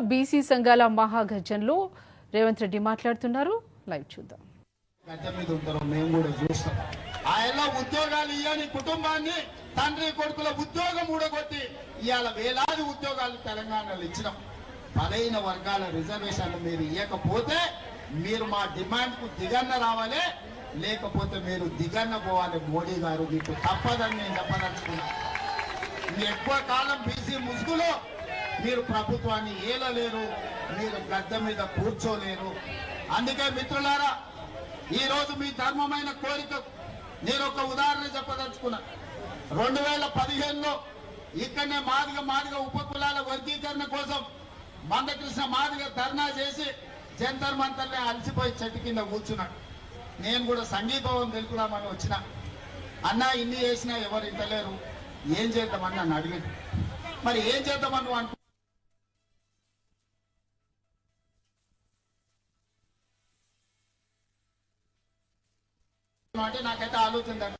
BC సంఘాల మహాగర్జన్లో రేవంత్ రెడ్డి మాట్లాడుతున్నారు. Live చూద్దాం. మీద మేము కూడా చూస్తాం. ఆయన ఉద్యోగాలు ఇవ్వని కుటుంబాన్ని తండ్రి కొడుకుల ఉద్యోగం ఊడగొట్టి ఇవాళ వేలాది ఉద్యోగాలు తెలంగాణలో ఇచ్చినాం. బలైన వర్గాల రిజర్వేషన్లు మీరు ఇవ్వకపోతే మీరు మా డిమాండ్కు దిగన్న రావాలి లేకపోతే మీరు దిగన్న పోవాలి మోడీ గారు. మీకు తప్పదని నేను చెప్పదలుచుకున్నాను ఎక్కువ కాలం బీసీ ముసుగులో మీరు ప్రభుత్వాన్ని ఏలలేరు మీరు గద్దె మీద కూర్చోలేరు. అందుకే మిత్రులారా ఈ రోజు మీ ధర్మమైన కోరిక నేను ఒక ఉదాహరణ చెప్పదలుచుకున్నా. రెండు వేల పదిహేనులో ఇక్కడనే మాదిగ మాదిగ ఉపకులాల వర్గీకరణ కోసం మందకృష్ణ మాదిగ ధర్నా చేసి జంతర్ మంతర్నే అలసిపోయి చెట్టు కింద కూర్చున్నాడు నేను కూడా సంగీభవం తెలుపుదామని వచ్చిన. అన్న ఇన్ని చేసినా ఎవరు ఇంటలేరు ఏం చేద్దామని నన్ను అడిగింది మరి ఏం చేద్దామని నువ్వు అంటే నాకైతే ఆలోచన తగ్గ-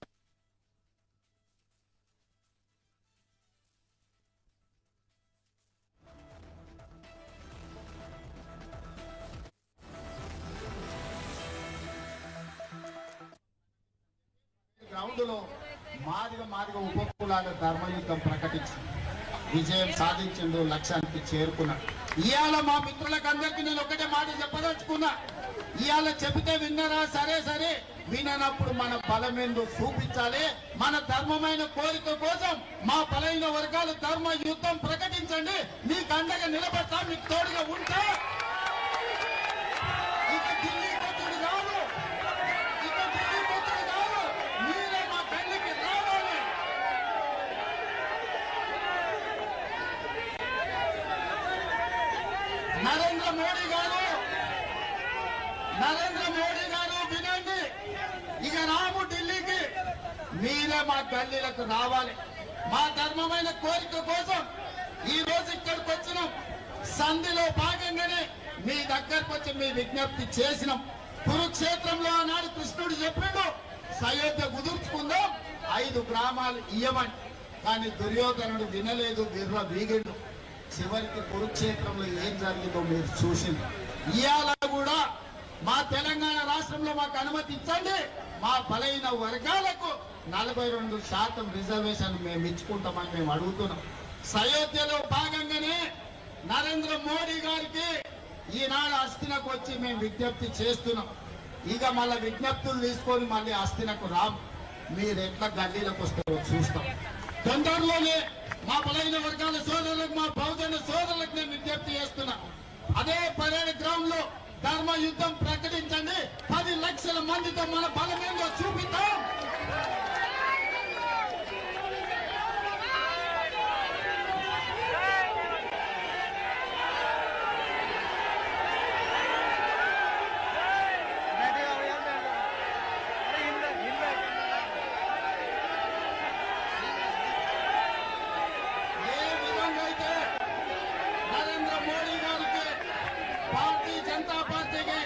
గ్రౌండ్లో మాదిగ మాదిగ ఉపకులాల ధర్మయుద్ధం ప్రకటించి విజయం సాధించిండు లక్ష్యానికి చేరుకున్నాడు. ఇవాళ మా మిత్రులకు అందరికీ నేను ఒకటే మాట చెప్పదలుచుకున్నా. ఇవాళ చెబితే విన్నారా? సరే సరే. విననప్పుడు మన బలమేందో చూపించాలి. మన ధర్మమైన కోరిక కోసం మా బలైన వర్గాల ధర్మ యుద్ధం ప్రకటించండి. మీకు అండగా నిలబడతా మీకు తోడుగా ఉంటా. నరేంద్ర మోడీ గారు కాదు ఇక ఢిల్లీ కొట్టుడు కాదు మీరే మా పెళ్ళికి రావాలి నరేంద్ర మోడీ గారు నరేంద్ర మోడీ గారు వినండి. ఇక రాము ఢిల్లీకి మీరే మా గల్లీలకు రావాలి. మా ధర్మమైన కోరిక కోసం ఈ రోజు ఇక్కడికి వచ్చినాం. సంధిలో భాగంగానే మీ దగ్గరకు వచ్చి మీ విజ్ఞప్తి చేసినాం. కురుక్షేత్రంలో ఆనాడు కృష్ణుడు చెప్పిండు సయోధ్య కుదుర్చుకుందాం ఐదు గ్రామాలు ఇయ్యమని. కానీ దుర్యోధనుడు వినలేదు విర్ర వీగిండు. చివరికి కురుక్షేత్రంలో ఏం జరిగిందో మీరు చూసింది ఇవాళ కూడా మా తెలంగాణ రాష్ట్రంలో మాకు అనుమతి ఇచ్చండి. మా బలైన వర్గాలకు నలభై రెండు శాతం రిజర్వేషన్ మేము ఇచ్చుకుంటామని మేము అడుగుతున్నాం. సయోధ్యలో భాగంగానే నరేంద్ర మోడీ గారికి ఈనాడు అస్థినకు వచ్చి మేము విజ్ఞప్తి చేస్తున్నాం. ఇక మళ్ళీ విజ్ఞప్తులు తీసుకొని మళ్ళీ అస్థినకు రాము మీరు ఎట్లా గల్లీలకు వస్తారో చూస్తాం. తొందరలోనే మా బలైన వర్గాల సోదరులకు మా బహుజన సోదరులకు నేను విజ్ఞప్తి చేస్తున్నా. అదే పరేడ్ గ్రౌండ్లో ధర్మ యుద్ధం ప్రకటించండి. పది లక్షల మందితో మన బలమేందో చూపిద్దాం ఏ విధంగా అయితే నరేంద్ర మోడీ గారికి భారతీయ జనతా పార్టీకి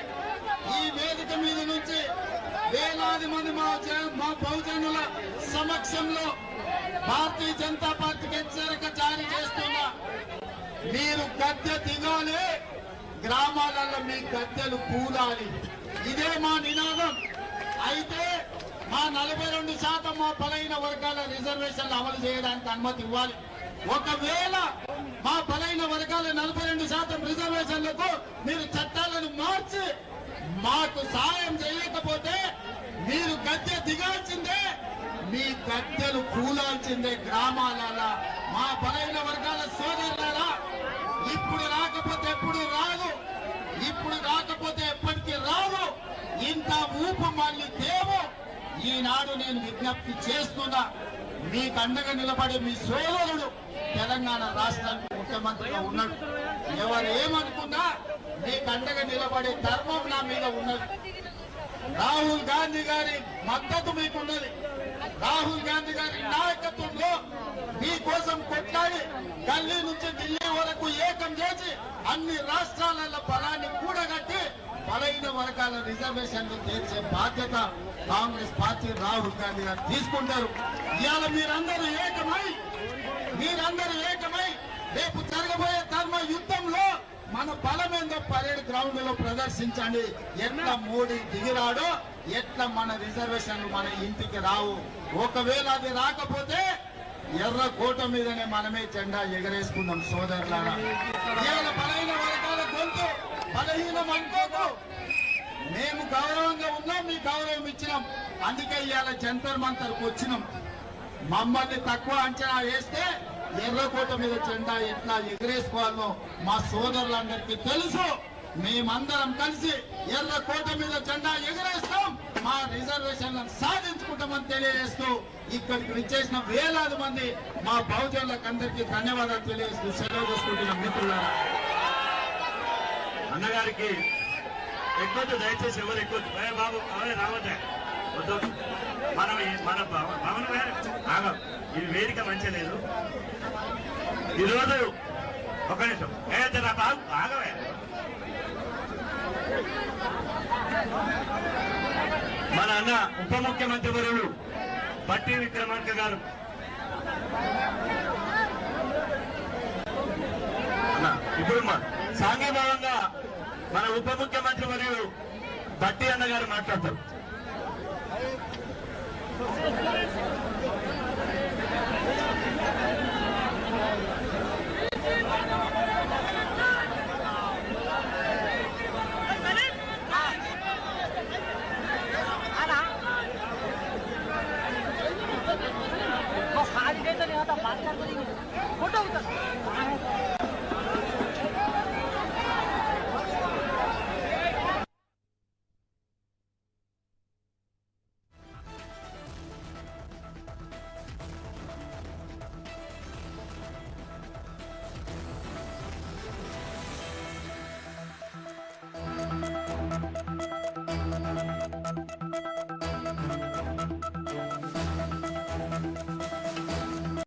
ఈ వేదిక మీద నుంచి వేలాది మంది మా మా బహుజనుల సమక్షంలో భారతీయ జనతా పార్టీకి హెచ్చరిక జారీ చేస్తున్నా. మీరు గద్దె దిగాలి గ్రామాలలో మీ గద్దెలు కూలాలి. ఇదే మా నినాదం. అయితే మా నలభై రెండు శాతం మా బలైన వర్గాల రిజర్వేషన్లు అమలు చేయడానికి అనుమతి ఇవ్వాలి. ఒకవేళ మా బలైన వర్గాల నలభై రెండు శాతం రిజర్వేషన్లకు మీరు చట్టాలను మార్చి మాకు సాయం చేయకపోతే గద్దె దిగాల్సిందే. మీ గద్దెలు కూలాల్సిందే గ్రామాల మా బలైన వర్గాల సోదరుల ఇప్పుడు రాకపోతే ఎప్పుడు రాదు. ఇప్పుడు రాకపోతే ఎప్పటికీ రాదు. ఇంత ఊపు మళ్ళీ దేవు ఈనాడు నేను విజ్ఞప్తి చేస్తున్నా మీకు అండగా నిలబడే మీ సోదరుడు తెలంగాణ రాష్ట్రానికి ముఖ్యమంత్రిగా ఉన్నాడు. ఎవరు ఏమనుకున్నా మీకు అండగా నిలబడే ధర్మం నా మీద ఉన్నది. రాహుల్ గాంధీ గారి మద్దతు మీకున్నది రాహుల్ గాంధీ గారి నాయకత్వంలో మీకోసం కొట్లాడి ఢిల్లీ నుంచి ఢిల్లీ వరకు ఏకం చేసి అన్ని రాష్ట్రాల బలాన్ని కూడగట్టి బలైన వర్గాల రిజర్వేషన్లు తీర్చే బాధ్యత కాంగ్రెస్ పార్టీ రాహుల్ గాంధీ గారు తీసుకుంటారు. ఇవాళ మీరందరూ ఏకమై మీరందరూ ఏకమై రేపు జరగబోయే ధర్మ యుద్ధంలో ఏదో పరేడ్ గ్రౌండ్లో ప్రదర్శించండి. ఎట్లా మోడీ దిగిరాడో ఎట్లా మన రిజర్వేషన్లు మన ఇంటికి రావు. ఒకవేళ అది రాకపోతే ఎర్ర కోట మీదనే మనమే జెండా ఎగరేసుకుందాం సోదరులారా. బలహీన వర్గాల గొంతు బలహీనం అనుకోకు. మేము గౌరవంగా ఉన్నాం మీ గౌరవం ఇచ్చినాం. అందుకే ఇవాళ జంతర్ మంతర్కి వచ్చినాం. మమ్మల్ని తక్కువ అంచనా వేస్తే ఎర్రకోట మీద జెండా ఎట్లా ఎగిరేసుకోవాలో మా సోదరులందరికీ తెలుసు. మేమందరం కలిసి ఎర్రకోట మీద జెండా ఎగరేస్తాం. మా రిజర్వేషన్లను సాధించుకుంటామని తెలియజేస్తూ ఇక్కడికి విచ్చేసిన వేలాది మంది మా బహుజనులకు అందరికీ ధన్యవాదాలు తెలియజేస్తూ సెలవు చేసుకుంటున్న మిత్రులారా. అన్నగారికి ఎక్కువ దయచేసి ఎవరు ఎక్కువ బాబు అవే రావద్దా. వద్దు. మనం మన భవ- గారు ఆగం. ఇది వేదిక మంచి లేదు. ఈరోజు ఒక నిమిషం. ఏ నా బాగు ఆగవే. మన అన్న ఉప ముఖ్యమంత్రి వరుడు పట్టి విక్రమార్క గారు. ఇప్పుడు మా సాంఘీభావంగా మన ఉప ముఖ్యమంత్రి మరియు బట్టి అన్న గారు మాట్లాడతారు. よし!